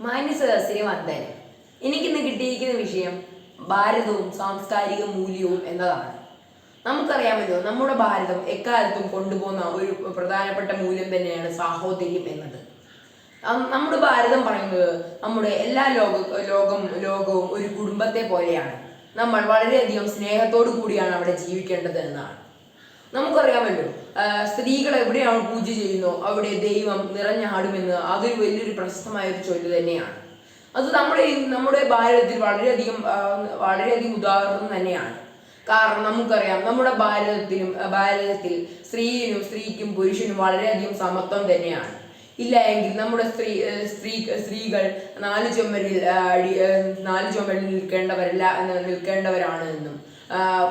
മാന്യ സദസ്സിനെ വന്ദനം എനിക്കിന്ന് കിട്ടിയിരിക്കുന്ന വിഷയം ഭാരതവും സാംസ്കാരിക മൂല്യവും എന്നതാണ്. നമുക്കറിയാമല്ലോ നമ്മുടെ ഭാരതം എക്കാലത്തും കൊണ്ടുപോകുന്ന ഒരു പ്രധാനപ്പെട്ട മൂല്യം തന്നെയാണ് സാഹോദര്യം എന്നത്. നമ്മുടെ ഭാരതം പറയുന്നത് നമ്മുടെ എല്ലാ ലോക ലോകം ലോകവും ഒരു കുടുംബത്തെ പോലെയാണ്. നമ്മൾ വളരെയധികം സ്നേഹത്തോടു കൂടിയാണ് അവിടെ ജീവിക്കേണ്ടത് എന്നാണ്. നമുക്കറിയാമല്ലോ പറ്റും. സ്ത്രീകൾ എവിടെയാണ് പൂജ ചെയ്യുന്നോ അവിടെ ദൈവം നിറഞ്ഞാടുമെന്ന് അതൊരു വലിയൊരു പ്രശസ്തമായ ഒരു ചൊല്ല് തന്നെയാണ്. അത് നമ്മുടെ നമ്മുടെ ഭാരതത്തിൽ വളരെയധികം വളരെയധികം ഉദാഹരണം തന്നെയാണ്. കാരണം നമുക്കറിയാം നമ്മുടെ ഭാരതത്തിലും ഭാരതത്തിൽ സ്ത്രീയിനും സ്ത്രീക്കും പുരുഷനും വളരെയധികം സമത്വം തന്നെയാണ്. ഇല്ല എങ്കിൽ നമ്മുടെ സ്ത്രീ സ്ത്രീ സ്ത്രീകൾ നാല് ചുമരിൽ നാല് ചുമരിൽ നിൽക്കേണ്ടവരല്ല നിൽക്കേണ്ടവരാണ് എന്നും.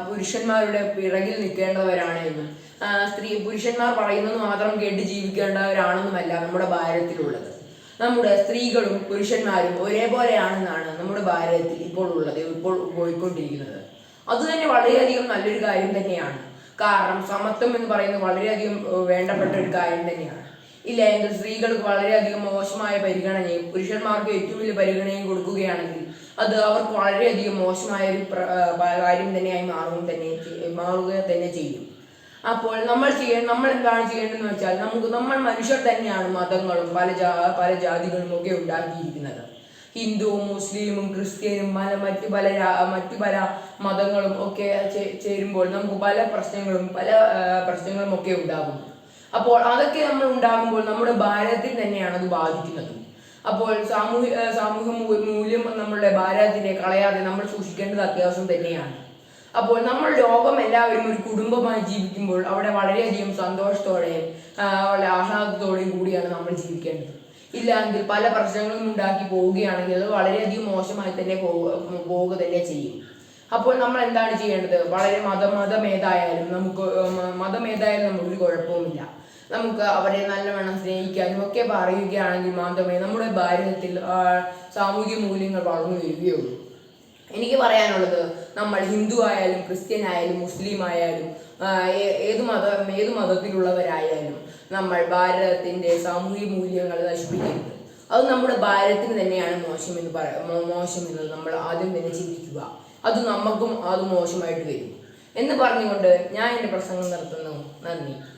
പുരുഷന്മാരുടെ പിറകിൽ നിൽക്കേണ്ടവരാണ് എന്നും. സ്ത്രീ പുരുഷന്മാർ പറയുന്നത് മാത്രം കേട്ട് ജീവിക്കേണ്ടവരാണെന്നുമല്ല നമ്മുടെ ഭാരതത്തിലുള്ളത് നമ്മുടെ സ്ത്രീകളും പുരുഷന്മാരും ഒരേപോലെയാണെന്നാണ് നമ്മുടെ ഭാരതത്തിൽ ഇപ്പോൾ ഉള്ളത് ഇപ്പോൾ പോയിക്കൊണ്ടിരിക്കുന്നത്. അത് തന്നെ വളരെയധികം നല്ലൊരു കാര്യം തന്നെയാണ്. കാരണം സമത്വം എന്ന് പറയുന്നത് വളരെയധികം വേണ്ടപ്പെട്ട ഒരു കാര്യം തന്നെയാണ്. ഇല്ല എങ്കിൽ സ്ത്രീകൾക്ക് വളരെയധികം മോശമായ പരിഗണനയും പുരുഷന്മാർക്ക് ഏറ്റവും വലിയ പരിഗണനയും കൊടുക്കുകയാണെങ്കിൽ അത് അവർക്ക് വളരെയധികം മോശമായ ഒരു കാര്യം തന്നെയായി മാറുകയും തന്നെ മാറുക തന്നെ ചെയ്യും. അപ്പോൾ നമ്മൾ ചെയ്യ നമ്മൾ എന്താണ് ചെയ്യേണ്ടതെന്ന് വെച്ചാൽ നമുക്ക് നമ്മൾ മനുഷ്യർ തന്നെയാണ് മതങ്ങളും പല ജാ പല ജാതികളും ഒക്കെ ഉണ്ടാക്കിയിരിക്കുന്നത്. ഹിന്ദുവും മുസ്ലിമും ക്രിസ്ത്യനും പല മറ്റു പല മറ്റു പല മതങ്ങളും ഒക്കെ ചേരുമ്പോൾ നമുക്ക് പല പ്രശ്നങ്ങളും പല പ്രശ്നങ്ങളും ഒക്കെ ഉണ്ടാകും. അപ്പോൾ അതൊക്കെ നമ്മൾ ഉണ്ടാകുമ്പോൾ നമ്മുടെ ഭാരതത്തിൽ തന്നെയാണ് അത് ബാധിക്കുന്നത്. അപ്പോൾ സാമൂഹ്യ സാമൂഹിക മൂല്യം നമ്മുടെ ഭാരതത്തിനെ കളയാതെ നമ്മൾ സൂക്ഷിക്കേണ്ടത് അത്യാവശ്യം തന്നെയാണ്. അപ്പോൾ നമ്മൾ ലോകം എല്ലാവരും ഒരു കുടുംബമായി ജീവിക്കുമ്പോൾ അവിടെ വളരെയധികം സന്തോഷത്തോടെയും ആ, വളരെ ആഹ്ലാദത്തോടെയും കൂടിയാണ് നമ്മൾ ജീവിക്കേണ്ടത്. ഇല്ലെങ്കിൽ പല പ്രശ്നങ്ങളും ഉണ്ടാക്കി പോവുകയാണെങ്കിൽ അത് വളരെയധികം മോശമായി തന്നെ പോവുക തന്നെ ചെയ്യും. അപ്പോൾ നമ്മൾ എന്താണ് ചെയ്യേണ്ടത്? വളരെ മത മതമേതായാലും നമുക്ക് മതമേതായാലും നമുക്കൊരു കുഴപ്പവുമില്ല. നമുക്ക് അവരെ നല്ലവണ്ണം സ്നേഹിക്കാനും ഒക്കെ പറയുകയാണെങ്കിൽ മാത്രമേ നമ്മുടെ ഭാരതത്തിൽ സാമൂഹ്യ മൂല്യങ്ങൾ വളർന്നു വരികയുള്ളൂ. എനിക്ക് പറയാനുള്ളത് നമ്മൾ ഹിന്ദു ആയാലും ക്രിസ്ത്യൻ ആയാലും മുസ്ലിം ആയാലും ഏത് മതം ഏത് മതത്തിലുള്ളവരായാലും നമ്മൾ ഭാരതത്തിന്റെ സാമൂഹ്യ മൂല്യങ്ങൾ നശിപ്പിക്കരുത്. അത് നമ്മുടെ ഭാരതത്തിന് തന്നെയാണ് മോശം എന്ന് പറ മോശം എന്ന് നമ്മൾ ആദ്യം തന്നെ ചിന്തിക്കുക. അത് നമുക്കും അത് മോശമായിട്ട് വരും. എന്ന് പറഞ്ഞുകൊണ്ട് ഞാൻ എന്റെ പ്രസംഗം നിർത്തുന്നു. നന്ദി.